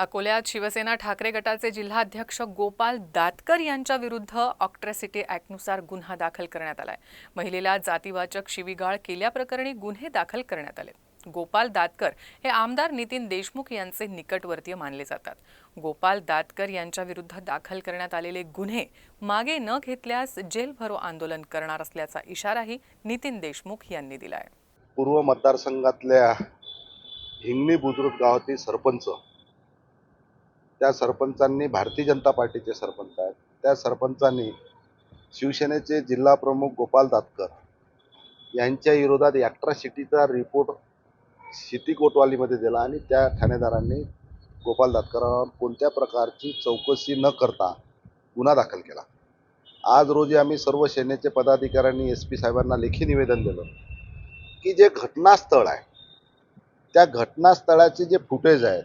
अकोल्यात शिवसेना ठाकरे गटाचे जिल्हाध्यक्ष गोपाल दातकर यांच्या विरुद्ध ऑक्ट्रॅसिटी ॲक्टनुसार गुन्हा दाखल करण्यात आलाय. महिलेला जातीवाचक शिवीगाळ केल्याप्रकरणी गुन्हे दाखल करण्यात आले. गोपाल दातकर हे आमदार नितीन देशमुख यांचे निकटवर्तीय मानले जातात. गोपाल दातकर यांच्या विरुद्ध दाखल करण्यात आलेले गुन्हे मागे न घेतल्यास जेल भरो आंदोलन करणार असल्याचा इशाराही नितीन देशमुख यांनी दिलाय. पूर्व मतदारसंघातल्या हिंगणी बुद्रुक गावातील सरपंच त्या सरपंचांनी भारतीय जनता पार्टीचे सरपंच आहेत. त्या सरपंचांनी शिवसेनेचे जिल्हा प्रमुख गोपाल दातकर यांच्या विरोधात ॲट्रॉसिटीचा रिपोर्ट सिटी कोतवालीमध्ये दिला आणि त्या ठाणेदारांनी गोपाल दातकरांवर कोणत्या प्रकारची चौकशी न करता गुन्हा दाखल केला. आज रोजी आम्ही सर्व सेनेचे पदाधिकाऱ्यांनी एस पी साहेबांना लेखी निवेदन दिलं की जे घटनास्थळ आहे त्या घटनास्थळाचे जे फुटेज आहे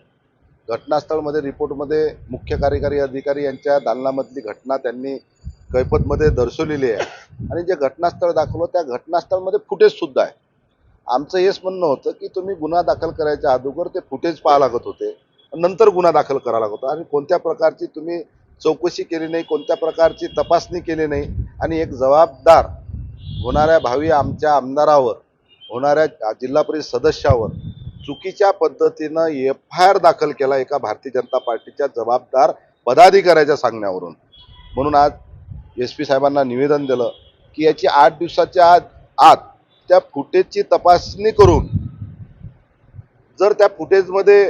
घटनास्थळमध्ये रिपोर्टमध्ये मुख्य कार्यकारी अधिकारी यांच्या दालनामधली घटना त्यांनी कैपतमध्ये दर्शवलेली आहे. आणि जे घटनास्थळ दाखवलं त्या घटनास्थळमध्ये फुटेजसुद्धा आहे. आमचं हेच म्हणणं होतं की तुम्ही गुन्हा दाखल करायच्या अगोदर ते फुटेज पाहा लागत होते. नंतर गुन्हा दाखल करावा लागत होता. आणि कोणत्या प्रकारची तुम्ही चौकशी केली नाही कोणत्या प्रकारची तपासणी केली नाही आणि एक जबाबदार होणाऱ्या भावी आमच्या आमदारावर होणाऱ्या जिल्हा परिषद सदस्यावर चुकीच्या पद्धतीनं एफ आय आर दाखल केला एका भारतीय जनता पार्टीच्या जबाबदार पदाधिकाऱ्याच्या सांगण्यावरून. म्हणून आज एस पी साहेबांना निवेदन दिलं की याची आठ दिवसाच्या आत आत त्या फुटेजची तपासणी करून जर त्या फुटेजमध्ये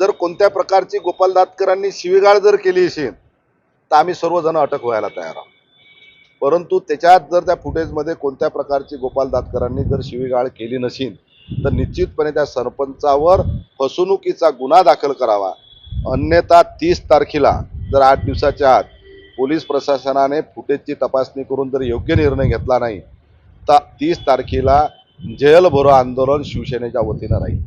जर कोणत्या प्रकारची गोपाल दातकरांनी शिवीगाळ जर केली असेल तर आम्ही सर्वजण अटक व्हायला तयार आहोत. परंतु त्याच्यात जर त्या फुटेजमध्ये कोणत्या प्रकारची गोपाल दातकरांनी जर शिवीगाळ केली नसेल तर निश्चितपणे त्या सरपंचावर फसवणुकीचा गुन्हा दाखल करावा. अन्यथा तीस तारखेला जर आठ दिवसाच्या आत पोलीस प्रशासनाने फुटेजची तपासणी करून जर योग्य निर्णय घेतला नाही तर तीस तारखेला जेलभरो आंदोलन शिवसेनेच्या वतीनं राहील.